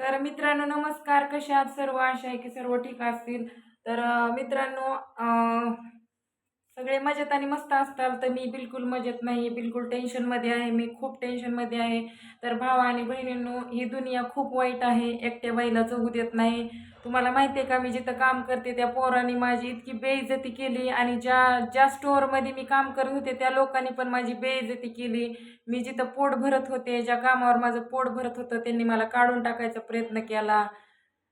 तर मित्रांनो नमस्कार. कसे आहात सर्व? आशा आहे की सर्व ठीक असतील. तर मित्रांनो सगळे मजेत आणि मस्त असतात. तर मी बिलकुल मजेत नाही बिलकुल टेन्शनमध्ये आहे. मी खूप टेन्शनमध्ये आहे. तर भावा आणि बहिणींनो ही दुनिया खूप वाईट आहे. एकट्या बाईला जगू देत नाही. तुम्हाला माहिती आहे का मी जिथं काम करते त्या पोरांनी माझी इतकी बेइज्जती केली आणि ज्या ज्या स्टोअरमध्ये मी काम करत होते त्या लोकांनी पण माझी बेइज्जती केली. मी जिथं पोट भरत होते ज्या कामावर माझं पोट भरत होतं त्यांनी मला काढून टाकायचा प्रयत्न केला.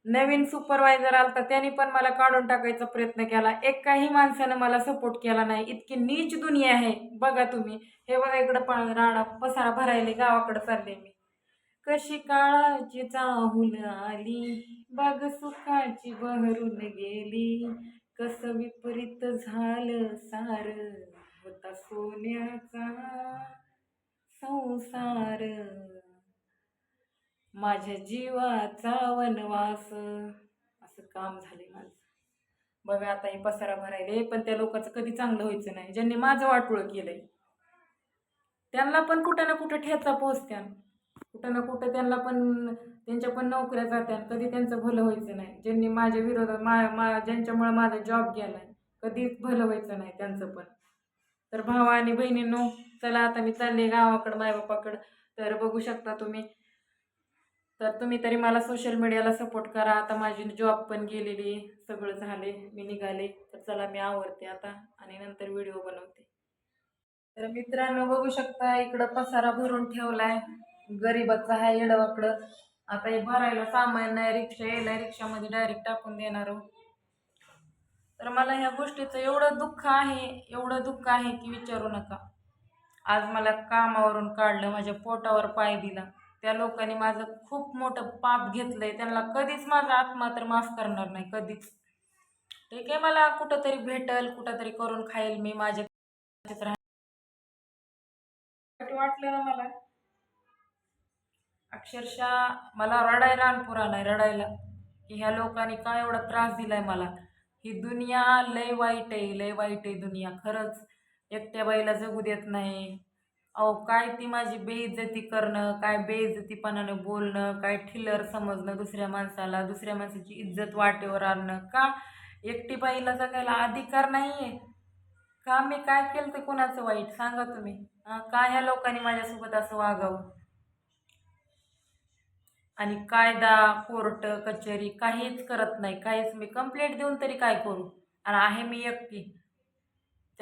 नवीन सुपरवायझर आलता त्यांनी पण मला काढून टाकायचा प्रयत्न केला. एकाही माणसानं मला सपोर्ट केला नाही. इतकी नीच दुनिया आहे. बघा तुम्ही. हे बघा इकडं पा राडा पसारा भरायले गावाकडं चालले मी. कशी काळाची चाहूल आली. बाग सुखाची बहरून गेली. कसं विपरीत झालं सार. होता सोन्याचा संसार. माझ्या जीवाचा वनवास. असं काम झाले माझं. बघा आता हे पसारा भरायले पण त्या लोकांचं कधी चांगलं व्हायचं नाही. ज्यांनी माझं वाटोळं केलंय. त्यांना पण कुठं ना कुठं ठेचा पोचत्यान कुठं ना कुठं त्यांना पण त्यांच्या पण नोकऱ्या जात्यान कधी त्यांचं भलं व्हायचं नाही. ज्यांनी माझ्या विरोधात मा मा ज्यांच्यामुळे माझा जॉब गेलाय कधीच भलं व्हायचं नाही त्यांचं पण. तर भावा आणि बहिणींनो चला आता मी चालले गावाकडं मायबापाकडं. तर बघू शकता तुम्ही तर तुम्ही तरी मला सोशल मीडियाला सपोर्ट करा. आता माझी जॉब पण गेलेली सगळं झाले मी निघाले. तर चला मी आवडते आता आणि नंतर व्हिडिओ बनवते. तर मित्रांनो बघू शकता इकडं पसारा भरून ठेवलाय. गरीबाचा आहे येडवाकडं. आता हे भरायला सामान नाही रिक्षा यायला रिक्षामध्ये डायरेक्ट टाकून देणार तर मला ह्या गोष्टीचं एवढं दुःख आहे एवढं दुःख आहे की विचारू नका. आज मला कामावरून काढलं माझ्या पोटावर पाय दिला. त्या लोकांनी माझं खूप मोठं पाप घेतलंय. त्यांना कधीच माझा आत्मा तर माफ करणार नाही कधीच. ठीक आहे मला कुठंतरी भेटल कुठंतरी करून खाईल मी माझ्या वाटलं ना मला. अक्षरशः मला रडायला अनपूर आलाय रडायला. की ह्या लोकांनी काय एवढा त्रास दिलाय मला? ही दुनिया लय वाईट आहे लय वाईट आहे दुनिया. खरंच एकट्या बाईला जगू देत नाही. अहो काय ती माझी बेइज्जती करणं काय बेइज्जतीपणानं बोलणं काय ठिलर समजणं दुसऱ्या माणसाला दुसऱ्या माणसाची इज्जत वाटेवर आणणं. का? एकटी बाईला जगायला अधिकार नाही आहे का मी काय केलं ते कोणाचं वाईट? सांगा तुम्ही. का ह्या लोकांनी माझ्यासोबत असं वागावं? आणि कायदा कोर्ट कचेरी काहीच करत नाही. काहीच मी कंप्लेंट देऊन तरी काय करू? आणि आहे मी एकटी.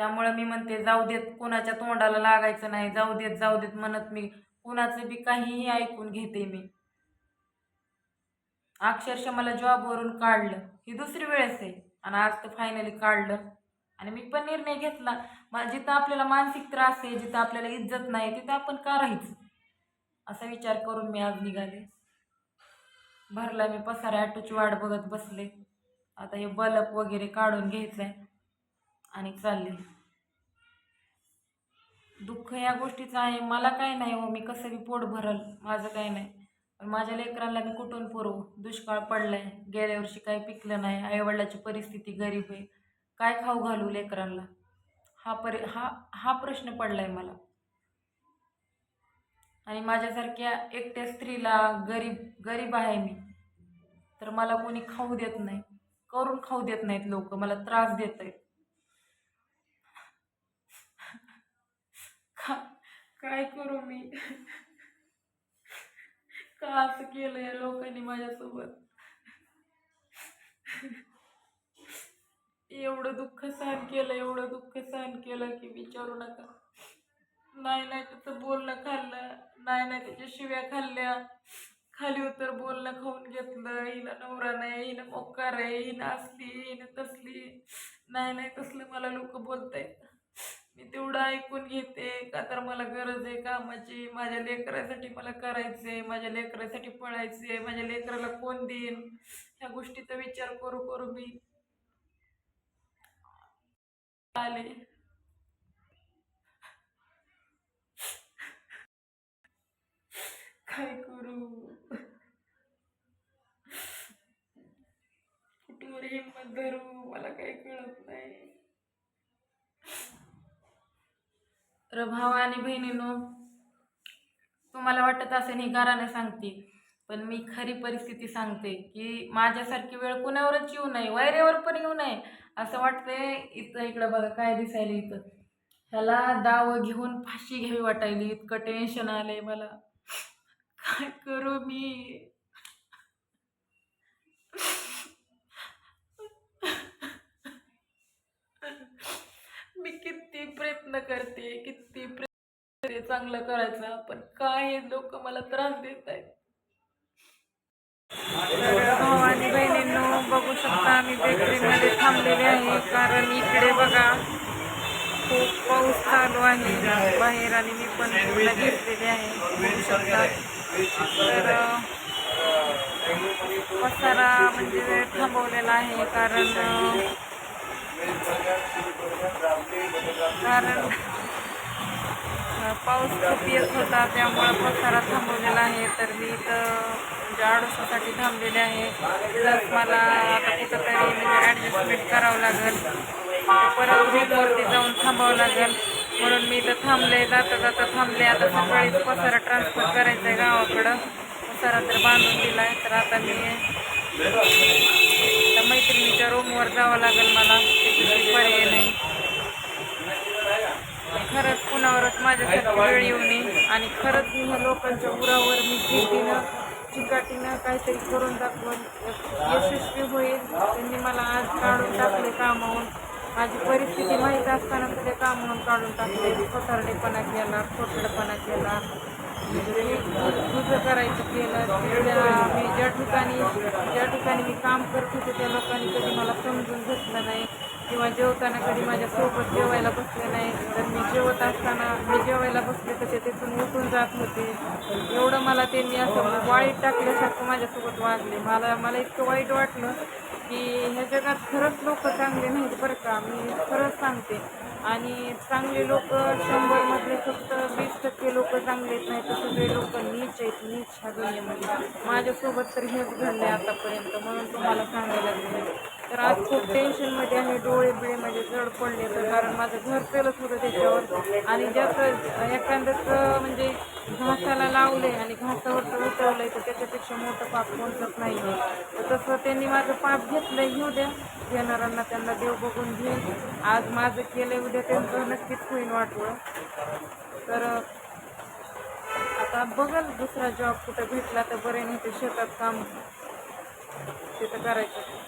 त्यामुळं मी म्हणते जाऊ देत कोणाच्या तोंडाला लागायचं नाही. जाऊ देत जाऊ देत म्हणत मी. कोणाचं बी काहीही ऐकून घेते मी. अक्षरशः मला जॉबवरून काढलं. ही दुसरी वेळेस आहे. आणि आज तर फायनली काढलं. आणि मी पण निर्णय घेतला. जिथं आपल्याला मानसिक त्रास आहे जिथं आपल्याला इज्जत नाही तिथं आपण का राहायचं? असा विचार करून मी आज निघाले. भरला मी पसारा ॲटोची वाट बघत बसले. आता हे बल्ब वगैरे काढून घ्यायचं आहे आणि चालले. दुःख या गोष्टीचं आहे. मला काय नाही हो मी कसं बी पोट भरल. माझं काय नाही. पण माझ्या लेकरांना मी कुठून पुरवू? दुष्काळ पडलाय. गेल्या वर्षी काही पिकलं नाही. आईवडिलाची परिस्थिती गरीब आहे. काय खाऊ घालू लेकरांना? हा परि हा हा प्रश्न पडलाय मला. आणि माझ्यासारख्या एकट्या स्त्रीला गरीब गरीब आहे मी. तर मला कोणी खाऊ देत नाही. करून खाऊ देत नाहीत लोक. मला त्रास देत आहेत का काय करू मी? का असं केलं या लोकांनी माझ्यासोबत? एवढं दुःख सहन केलं एवढं दुःख सहन केलं की विचारू नका. नाही नाही त्याचं बोलणं खाल्लं नाही नाही त्याच्या शिव्या खाल्ल्या. खाली उतर बोलणं खाऊन घेतलं हिनं नवरा नाही हिनं मोकार आहे हिनं असली हिनं तसली. नाही नाही तसलं मला लोक बोलतायत. मी तेवढं ऐकून घेते. का तर मला गरज आहे कामाची? माझ्या लेकरासाठी मला करायचंय माझ्या लेकरासाठी पळायचंय माझ्या लेकराला कोण देईन? ह्या गोष्टीचा विचार करू करू मी. आले काय करू कुठवर हिंमत धरू मला काही कळत नाही तर भावा आणि बहिणीनो तुम्हाला वाटत असेल ही घराने सांगते पण मी खरी परिस्थिती सांगते की माझ्यासारखी वेळ कुणावरच येऊ नये वैऱ्यावर पण येऊ नये असं वाटतंय इथं इकडं बघा काय दिसायला इथं. ह्याला दावं घेऊन फाशी घ्यावी वाटायली इतकं टेन्शन आलंय मला. काय करू मी? मी किती प्रयत्न करते किती प्रयत्न चांगलं करायचं पण काय लोक मला त्रास देत आहेत. भाऊ आणि बहिणींनो बघू शकता आम्ही बेकरीमध्ये थांबलेले आहे कारण इकडे बघा खूप पाऊस चालू आहे. बाहेर आणि मी पण पूर्ण घेतलेले आहे. बघू शकता. तर पसारा म्हणजे थांबवलेला आहे कारण कारण पाऊस खूप येत होता त्यामुळं पसारा थांबवलेला आहे. तर मी इथं म्हणजे आडोशासाठी थांबलेले आहे. प्लस मला आता कुठंतरी म्हणजे ॲडजस्टमेंट करावं लागेल. परत रूमवरती जाऊन थांबावं लागेल. म्हणून मी इथं थांबले जाता जाता थांबले. आता सकाळीच पसारा ट्रान्सफर करायचा आहे गावाकडं. पसारा तर बांधून दिला आहे तर आता मी मैत्रिणीच्या रूमवर जावं लागेल मला. पर्याय नाही. खरंच कुणावरच माझ्यासाठी वेळ येऊ नये. आणि खरंच मी ह्या लोकांच्या उरावर मी जिद्दीनं चिकाटीनं काहीतरी करून दाखवून यशस्वी होईल त्यांनी मला आज काढून टाकले कामावून. माझी परिस्थिती माहीत असताना ते कामावून काढून टाकले. खोटारडेपणा केला खोटडपणा केला. तुझं करायचं केलं. त्या मी ज्या ठिकाणी ज्या ठिकाणी मी काम करत होते त्या लोकांनी कधी मला समजून घेतलं नाही. किंवा जेवताना कधी माझ्यासोबत जेवायला बसले नाही तर मी जेवत असताना मी जेवायला बसले तर ते तिथून उठून जात होते. एवढं मला त्यांनी असं म्हणजे वाईट टाकल्यासारखं माझ्यासोबत वागले. मला मला इतकं वाईट वाटलं की ह्या जगात खरंच लोक चांगले नाहीत बरं का. मी खरंच सांगते. आणि चांगले लोक शंभरमधले फक्त वीस टक्के लोक चांगलेच नाही तर सगळे लोक नीच आहेत नीच ह्या दुनियेमध्ये. माझ्यासोबत तर हेच घडलं आहे आतापर्यंत म्हणून तुम्हाला सांगायला लागले. तर आज खूप टेन्शनमध्ये आहे डोळे बिळे माझे जड पडले तर कारण माझं घर चालत होतं त्याच्यावर. आणि ज्याचं एखाद्याच म्हणजे घासाला लावले आणि घासावरचं उठवलंय तर त्याच्यापेक्षा मोठं पाप कोणतंच नाही. आहे तर तसं त्यांनी माझं पाप घेतलंय घेऊ द्या. घेणाऱ्यांना त्यांना देव बघून घेईन. आज माझं केलंय उद्या त्यांचं नक्कीच होईन वाटलं तर आता बघल दुसरा जॉब कुठं भेटला तर बरे नाही ते शेतात काम तिथं करायचं.